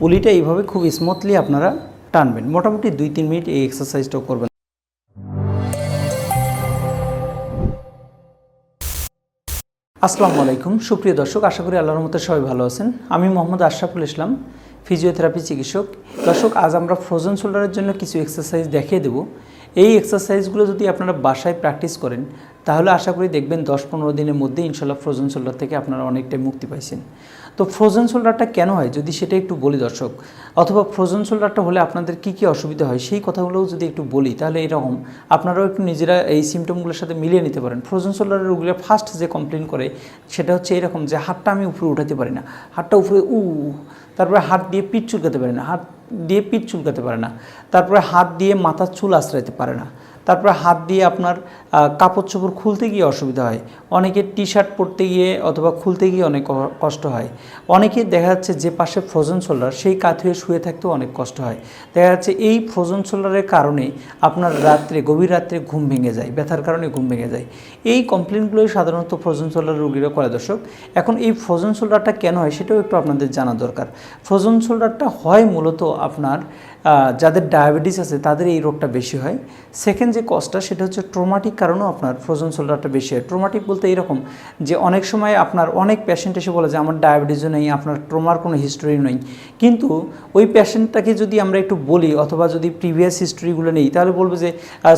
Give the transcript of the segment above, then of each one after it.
পুলিটা এইভাবে খুব স্মুথলি আপনারা টানবেন। মোটামুটি দুই, তিন মিনিট এই এক্সারসাইজটাও করবেন। আসসালামু আলাইকুম। সুপ্রিয় দর্শক, আশা করি আল্লাহর মতো সবাই ভালো আছেন। আমি মোহাম্মদ আশরাফুল ইসলাম ফিজিওথেরাপি চিকিৎসক। দর্শক, আজ আমরা ফ্রোজেন শোল্ডারের জন্য কিছু এক্সারসাইজ দেখিয়ে দেব। এই এক্সারসাইজগুলো যদি আপনারা বাসায় প্র্যাকটিস করেন, তাহলে আশা করি দেখবেন দশ পনেরো দিনের মধ্যে ইনশাল্লাহ ফ্রোজেন শোল্ডার থেকে আপনারা অনেকটাই মুক্তি পাইছেন। তো ফ্রোজেন শোল্ডারটা কেন হয়? যদি সেটা একটু বলি দর্শক, অথবা ফ্রোজেন শোল্ডারটা হলে আপনাদের কী কী অসুবিধা হয়, সেই কথাগুলোও যদি একটু বলি, তাহলে এরকম আপনারাও একটু নিজেরা এই সিমটমগুলোর সাথে মিলিয়ে নিতে পারেন। ফ্রোজেন শোল্ডারের রোগীরা ফার্স্ট যে কমপ্লেন করে, সেটা হচ্ছে এরকম যে হাতটা আমি উপরে উঠাতে পারি না। হাতটা উপরে উ তারপরে হাত দিয়ে পিঠ চুলকাতে পারে না, হাত দিয়ে পিঠ চুলকাতে পারে না, তারপরে হাত দিয়ে মাথার চুল আশ্রাইতে পারে না, তারপরে হাত দিয়ে আপনার কাপড় চোপড় খুলতে গিয়ে অসুবিধা হয় অনেকে টি শার্ট পরতে গিয়ে অথবা খুলতে গিয়ে অনেক কষ্ট হয়। অনেকে দেখা যাচ্ছে যে পাশে ফ্রোজেন শোল্ডার সেই কাত হয়ে শুয়ে থাকতেও অনেক কষ্ট হয়। দেখা যাচ্ছে এই ফ্রোজেন শোল্ডারের কারণে আপনার রাত্রে, গভীর রাত্রে ঘুম ভেঙে যায়, ব্যথার কারণে ঘুম ভেঙে যায়। এই কমপ্লেনগুলোই সাধারণত ফ্রোজেন শোল্ডার রোগীরা করে দর্শক। এখন এই ফ্রোজেন শোল্ডারটা কেন হয় সেটাও একটু আপনাদের জানা দরকার। ফ্রোজেন শোল্ডারটা হয় মূলত আপনার যাদের ডায়াবেটিস আছে তাদের এই রোগটা বেশি হয়। সেকেন্ড যে কজটা সেটা হচ্ছে ট্রোমাটিক কারণেও আপনার ফ্রোজেন শোল্ডারটা বেশি হয়। ট্রোমাটিক বলতে এরকম যে অনেক সময় আপনার অনেক পেশেন্ট এসে বলে যে, আমার ডায়াবেটিসও নেই, আপনার ট্রোমার কোনো হিস্টোরি নেই। কিন্তু ওই পেশেন্টটাকে যদি আমরা একটু বলি অথবা যদি প্রিভিয়াস হিস্টোরিগুলো নেই, তাহলে বলব যে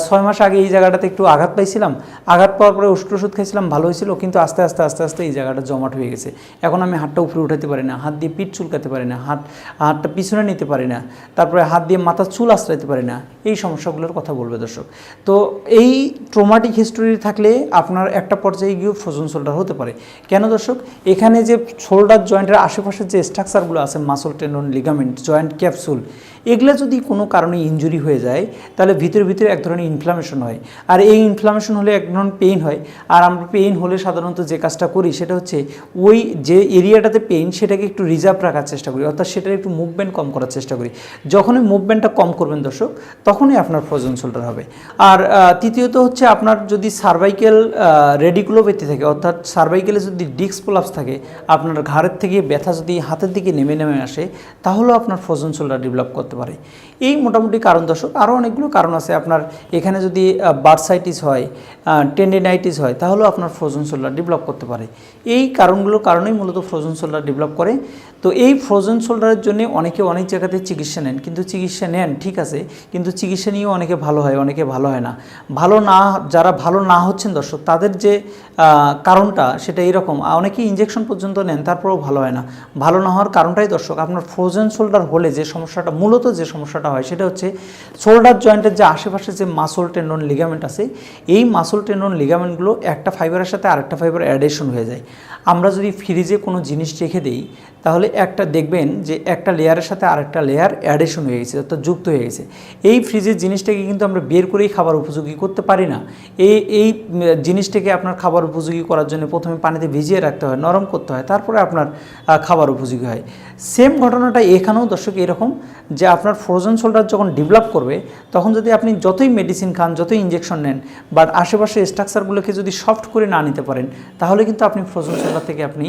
ছয় মাস আগে এই জায়গাটাতে একটু আঘাত পাইছিলাম। আঘাত পাওয়ার পরে ওষুধ ওষুধ খাইছিলাম, ভালো হয়েছিল, কিন্তু আস্তে আস্তে আস্তে আস্তে এই জায়গাটা জমাট হয়ে গেছে। এখন আমি হাতটা উপরে উঠাতে পারি না, হাত দিয়ে পিঠ চুলকাতে পারি না, হাত, হাতটা পিছনে নিতে পারি না, তারপরে হাত দিয়ে মাথার চুল আশ্রাইতে পারি না, এই সমস্যাগুলোর কথা বলবে দর্শক। তো এই ট্রোমাটিক হিস্টোরি থাকলে আপনার একটা পর্যায়ে গিয়েও ফ্রোজন শোল্ডার হতে পারে। কেন দর্শক? এখানে যে শোল্ডার জয়েন্টের আশেপাশে যে স্ট্রাকচারগুলো আছে muscle tendon ligament joint capsule এগুলো যদি কোনো কারণে ইনজুরি হয়ে যায়, তাহলে ভিতরে ভিতরে এক ধরনের ইনফ্লামেশন হয়। আর এই ইনফ্লামেশন হলে এক ধরনের পেইন হয়। আর আমরা পেইন হলে সাধারণত যে কাজটা করি, সেটা হচ্ছে ওই যে এরিয়াটাতে পেইন সেটাকে একটু রিজার্ভ রাখার চেষ্টা করি। অর্থাৎ সেটার একটু মুভমেন্ট কম করার চেষ্টা করি। যখনই মুভমেন্টটা কম করবেন দর্শক, তখনই আপনার ফ্রোজন শোল্ডার হবে। আর তৃতীয়ত হচ্ছে আপনার যদি সার্ভাইকেল রেডিকুলোপ্যাথি থাকে, অর্থাৎ সার্ভাইকেলে যদি ডিস্ক প্রলাপস থাকে, আপনার ঘাড়ের থেকে ব্যথা যদি হাতের দিকে নেমে নেমে আসে, তাহলেও আপনার ফ্রোজন শোল্ডার ডেভেলপ করতে পারে। এই মোটামুটি কারণ দর্শক আরও অনেকগুলো কারণ আছে আপনার। এখানে যদি বার্সাইটিস হয় টেন্ডেনাইটিস হয়, তাহলেও আপনার ফ্রোজন শোল্ডার ডেভেলপ করতে পারে। এই কারণগুলোর কারণেই মূলত ফ্রোজন শোল্ডার ডেভেলপ করে। তো এই ফ্রোজন শোল্ডারের জন্য অনেকে অনেক জায়গাতে চিকিৎসা নেন, কিন্তু চিকিৎসা নেন, ঠিক আছে, কিন্তু চিকিৎসা নিয়েও অনেকে ভালো হয়, অনেকে ভালো হয় না। ভালো না, যারা ভালো না হচ্ছেন দর্শক, তাদের যে কারণটা সেটা এরকম। অনেকে ইঞ্জেকশন পর্যন্ত নেন, তারপরেও ভালো হয় না। ভালো না হওয়ার কারণটাই দর্শক, আপনার ফ্রোজেন শোল্ডার হলে যে সমস্যাটা মূলত যে সমস্যাটা হয় সেটা হচ্ছে শোল্ডার জয়েন্টের যে আশেপাশে যে মাসল টেন্ডন লিগামেন্ট আছে, এই মাসল টেন্ডন লিগামেন্টগুলো একটা ফাইবারের সাথে আরেকটা ফাইবার অ্যাডেশন হয়ে যায়। আমরা যদি ফ্রিজে কোনো জিনিস রেখে দিই, তাহলে একটা দেখবেন যে একটা লেয়ারের সাথে আরেকটা লেয়ার অ্যাডেশন হয়ে গেছে, অর্থাৎ যুক্ত হয়ে গেছে। এই ফ্রিজের জিনিসটাকে কিন্তু আমরা বের করেই খাবার উপযোগী করতে পারি না। এই এই জিনিসটাকে আপনার খাবার উপযোগী করার জন্য প্রথমে পানিতে ভিজিয়ে রাখতে হয়, নরম করতে হয়, তারপরে আপনার খাবার উপযোগী হয়। সেম ঘটনাটা এখানেও দর্শক এরকম, যে আপনার ফ্রোজেন শোল্ডার যখন ডেভেলপ করবে, তখন যদি আপনি যতই মেডিসিন খান, যতই ইঞ্জেকশন নেন বাট আশেপাশে স্ট্রাকচারগুলোকে যদি সফট করে না নিতে পারেন, তাহলে কিন্তু আপনি ফ্রোজেন শোল্ডার থেকে আপনি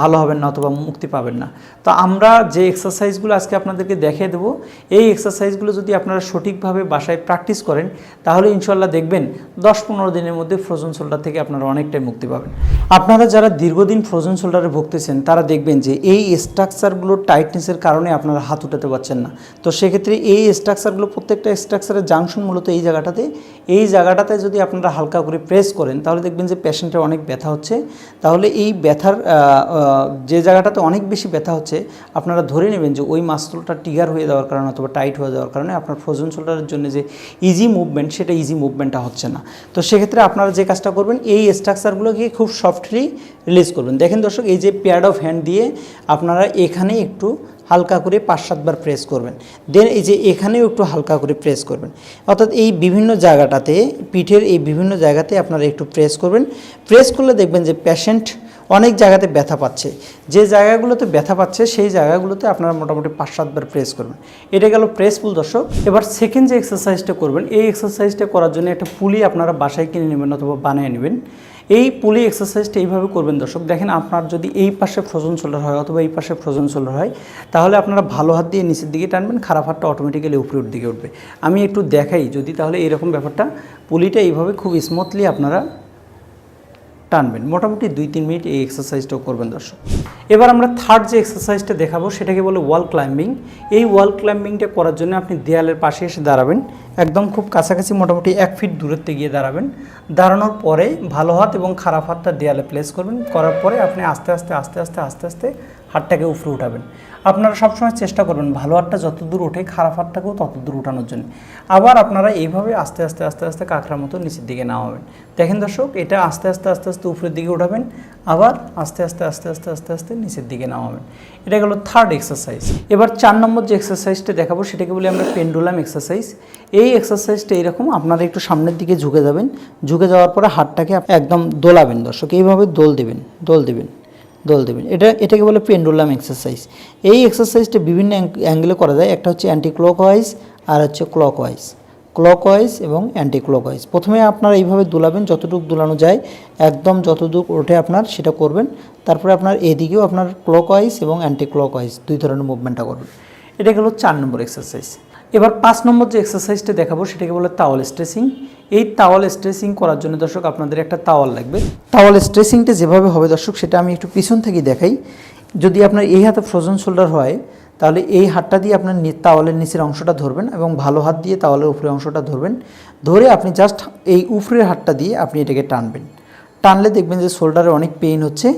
ভালো হবেন না অথবা মুক্তি পাবেন না। তো আমরা যে এক্সারসাইজগুলো আজকে আপনাদেরকে দেখিয়ে দেবো, এই এক্সারসাইজগুলো যদি আপনারা সঠিকভাবে বাসায় প্র্যাকটিস করেন, তাহলে ইনশাল্লাহ দেখবেন দশ পনেরো দিনের মধ্যে ফ্রোজেন শোল্ডার থেকে আপনারা অনেকটাই মুক্তি পাবেন। আপনারা যারা দীর্ঘদিন ফ্রোজেন শোল্ডারে ভুগতেছেন, তারা দেখবেন যে এই স্ট্রাকচারগুলোর টাইটনেসের কারণে আপনারা হাত উঠাতে পারছেন না। তো সেক্ষেত্রে এই স্ট্রাকচারগুলো প্রত্যেকটা স্ট্রাকচারের জাংশন মূলত এই জায়গাটাতে। এই জায়গাটাতে যদি আপনারা হালকা করে প্রেস করেন, তাহলে দেখবেন যে পেশেন্টের অনেক ব্যথা হচ্ছে। তাহলে এই ব্যথার যে জায়গাটাতে অনেক বেশি ব্যথা হচ্ছে, আপনারা ধরে নেবেন যে ওই মাসলটা টিগার হয়ে যাওয়ার কারণে অথবা টাইট হয়ে যাওয়ার কারণে আপনার ফ্রোজন শোল্ডারের জন্য যে ইজি মুভমেন্ট সেটা ইজি মুভমেন্টটা হচ্ছে না। তো সেক্ষেত্রে আপনারা যে কাজটা করবেন, এই স্ট্রাকচারগুলোকে খুব সফটলি রিলিজ করবেন। দেখেন দর্শক, এই যে প্যাড অফ হ্যান্ড দিয়ে আপনারা এখানে একটু হালকা করে পাঁচ সাতবার প্রেস করবেন। দেন এই যে এখানেও একটু হালকা করে প্রেস করবেন। অর্থাৎ এই বিভিন্ন জায়গাটাতে, পিঠের এই বিভিন্ন জায়গাতে আপনারা একটু প্রেস করবেন। প্রেস করলে দেখবেন যে পেশেন্ট অনেক জায়গাতে ব্যথা পাচ্ছে। যে জায়গাগুলোতে ব্যথা পাচ্ছে, সেই জায়গাগুলোতে আপনারা মোটামুটি পাঁচ সাতবার প্রেস করবেন। এটা গেল প্রেস পুল দর্শক। এবার সেকেন্ড যে এক্সারসাইজটা করবেন, এই এক্সারসাইজটা করার জন্য একটা পুলি আপনারা বাসায় কিনে নেবেন অথবা বানিয়ে নেবেন। এই পুলি এক্সারসাইজটা এইভাবে করবেন দর্শক। দেখেন আপনার যদি এই পাশে ফ্রোজন শোল্ডার হয় অথবা এই পাশে ফ্রোজন শোল্ডার হয়, তাহলে আপনারা ভালো হাত দিয়ে নিচের দিকে টানবেন, খারাপ হাতটা অটোমেটিক্যালি উপরের দিকে উঠবে। আমি একটু দেখাই যদি তাহলে এরকম ব্যাপারটা। পুলিটা এইভাবে খুব স্মুথলি আপনারা টানবেন। মোটামুটি দুই, তিন মিনিট এই এক্সারসাইজটাও করবেন দর্শক। এবার আমরা থার্ড যে এক্সারসাইজটা দেখাবো, সেটাকে বলে ওয়াল ক্লাইম্বিং এই ওয়াল ক্লাইম্বিংটা করার জন্য আপনি দেয়ালের পাশে এসে দাঁড়াবেন। একদম খুব কাছাকাছি মোটামুটি এক ফিট দূরত্বে গিয়ে দাঁড়াবেন। দাঁড়ানোর পরে ভালো হাত এবং খারাপ হাতটা দেয়ালে প্লেস করবেন। করার পরে আপনি আস্তে আস্তে আস্তে আস্তে আস্তে আস্তে হাতটাকে উপরে উঠাবেন। আপনারা সবসময় চেষ্টা করবেন ভালো হাতটা যত দূর ওঠে, খারাপ হাতটাকেও তত দূর উঠানোর জন্য। আবার আপনারা এইভাবে আস্তে আস্তে আস্তে আস্তে কাঁকড়ার মতো নিচের দিকে নামাবেন। দেখেন দর্শক, এটা আস্তে আস্তে আস্তে আস্তে উপরের দিকে উঠাবেন, আবার আস্তে আস্তে আস্তে আস্তে আস্তে আস্তে নিচের দিকে নামাবেন। এটা গেল থার্ড এক্সারসাইজ এবার চার নম্বর যে এক্সারসাইজটা দেখাবো, সেটাকে বলি আমরা পেন্ডুলাম এক্সারসাইজ এই এক্সারসাইজটা এরকম আপনারা একটু সামনের দিকে ঝুঁকে যাবেন। ঝুঁকে যাওয়ার পরে হাতটাকে একদম দোলাবেন দর্শক, এইভাবে দোল দেবেন দোল দেবেন। দোল দেবেন এটা, এটাকে বলে পেন্ডুলাম এক্সারসাইজ এই এক্সারসাইজটা বিভিন্ন অ্যাঙ্গেলে করা যায়। একটা হচ্ছে অ্যান্টি ক্লকওয়াইজ আর হচ্ছে ক্লকওয়াইজ ক্লকওয়াইজ এবং অ্যান্টি ক্লকওয়াইজ প্রথমে আপনারা এইভাবে দোলাবেন, যতটুকু দোলানো যায়, একদম যতটুকু ওঠে আপনার সেটা করবেন। তারপরে আপনার এদিকেও আপনার ক্লকওয়াইজ এবং অ্যান্টি ক্লকওয়াইজ দুই ধরনের মুভমেন্টটা করবেন। এটা গেল চার নম্বর এক্সারসাইজ এবার পাঁচ নম্বর যে এক্সারসাইজটা দেখাবো, সেটাকে বলে তাওয়াল স্ট্রেসিং এই তাওয়াল স্ট্রেসিং করার জন্য দর্শক, আপনাদের একটা তাওয়াল লাগবে। তাওয়াল স্ট্রেসিংটা যেভাবে হবে দর্শক, সেটা আমি একটু পিছন থেকে দেখাই। যদি আপনার এই হাতে ফ্রোজন শোল্ডার হয়, তাহলে এই হাতটা দিয়ে আপনার তাওয়ালের নিচের অংশটা ধরবেন এবং ভালো হাত দিয়ে তাওয়ালের উপরের অংশটা ধরবেন। ধরে আপনি জাস্ট এই উপরের হাতটা দিয়ে আপনি এটাকে টানবেন। টানলে দেখবেন যে শোল্ডারে অনেক পেইন হচ্ছে।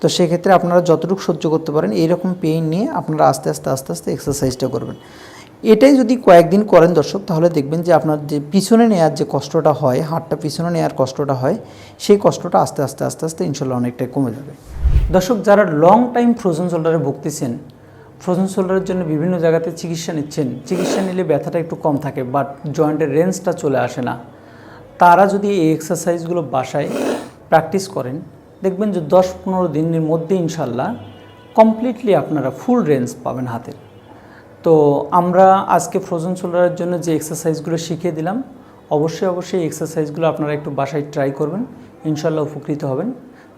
তো সেক্ষেত্রে আপনারা যতটুকু সহ্য করতে পারেন এইরকম পেইন নিয়ে আপনারা আস্তে আস্তে আস্তে আস্তে এক্সারসাইজটা করবেন। এটাই যদি কয়েকদিন করেন দর্শক, তাহলে দেখবেন যে আপনার যে পিছনে নেওয়ার যে কষ্টটা হয়, হাতটা পিছনে নেওয়ার কষ্টটা হয়, সেই কষ্টটা আস্তে আস্তে আস্তে আস্তে ইনশাল্লাহ অনেকটাই কমে যাবে। দর্শক, যারা লং টাইম ফ্রোজন শোল্ডারে ভুগতেছেন ফ্রোজন শোল্ডারের জন্য বিভিন্ন জায়গাতে চিকিৎসা নিচ্ছেন, চিকিৎসা নিলে ব্যথাটা একটু কম থাকে বাট জয়েন্টের রেঞ্জটা চলে আসে না। তারা যদি এই এক্সারসাইজগুলো বাসায় প্র্যাকটিস করেন, দেখবেন যে দশ পনেরো দিনের মধ্যে ইনশাল্লাহ কমপ্লিটলি আপনারা ফুল রেঞ্জ পাবেন হাতের। তো আমরা আজকে ফ্রোজন শোল্ডারের জন্য যে এক্সারসাইজগুলো শিখিয়ে দিলাম, অবশ্যই অবশ্যই এক্সারসাইজগুলো আপনারা একটু বাসায় ট্রাই করবেন ইনশাল্লাহ উপকৃত হবেন।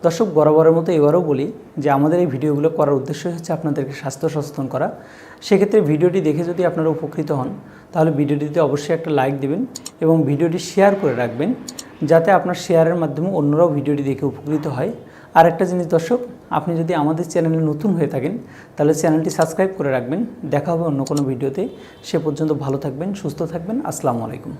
দর্শক, বরাবরের মতো এবারও বলি যে আমাদের এই ভিডিওগুলো করার উদ্দেশ্য হচ্ছে আপনাদেরকে স্বাস্থ্য সচেতন করা। সেক্ষেত্রে ভিডিওটি দেখে যদি আপনারা উপকৃত হন, তাহলে ভিডিওটিতে অবশ্যই একটা লাইক দিবেন এবং ভিডিওটি শেয়ার করে রাখবেন, যাতে আপনার শেয়ারের মাধ্যমে অন্যরাও ভিডিওটি দেখে উপকৃত হয়। আর একটা জিনিস দর্শক আপনি যদি আমাদের চ্যানেলে নতুন হয়ে থাকেন, তাহলে চ্যানেলটি সাবস্ক্রাইব করে রাখবেন। দেখা হবে অন্য কোনো ভিডিওতে। সে পর্যন্ত ভালো থাকবেন, সুস্থ থাকবেন। আসসালামু আলাইকুম।